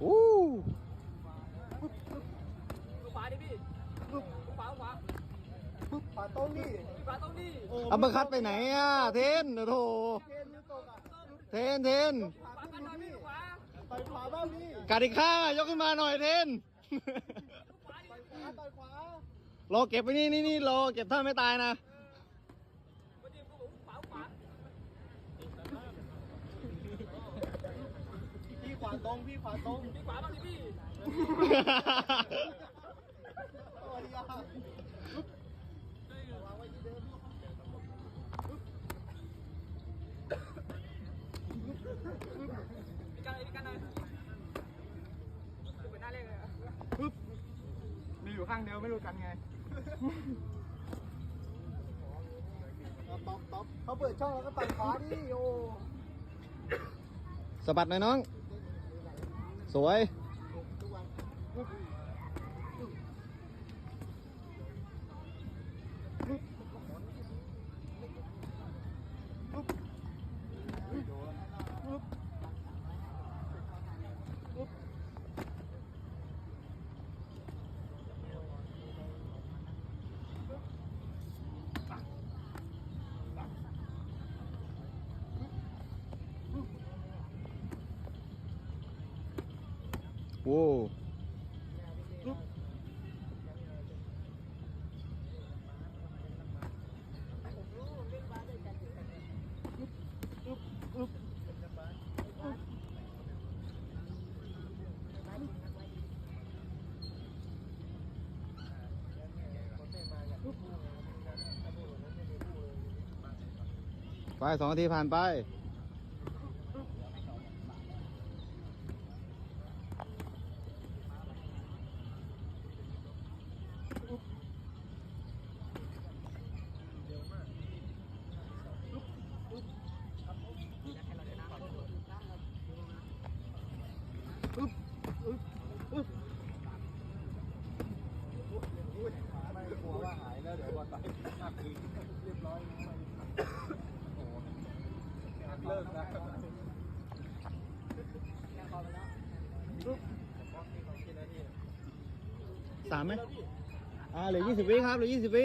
โอ้ขวาดิพี่ขวาขวาปึ๊บป่าตรงนี่ขวาตรงนี่อัมเบอร์คัตไปไหนอะ เทนโอ้โหเทนเทน ขวาบ้างนี่กัดอีกข้างอะยกขึ้นมาหน่อยเทนขวาดิต่อยขวาต่อยขวารอเก็บไปนี่นี่นี่รอเก็บถ้าไม่ตายนะวันนี้กูบอกขวาขวาพี่ขวาตรงพี่ขวาตรงพี่ขวาบ้างดิพี่ตัวเดียวพี่ กันเลยพี่กันเลยดูเป็นหน้าเลขเลยอะมีอยู่ข้างเดียวไม่รู้กันไงต๊อกต๊อกเขาเปิดช่องแล้วก็ต่อยขวาดิโอ้สะบัดหน่อยน้อง สวย ว้ไปสองนาทีผ่านไป ไม่กลัวว่าหายแล้วเดี๋ยวบอลไปหักคืน เรียบร้อยโอ้โหเลิกนะสามไหมอ่าเหลือยี่สิบวิครับเหลือยี่สิบวิ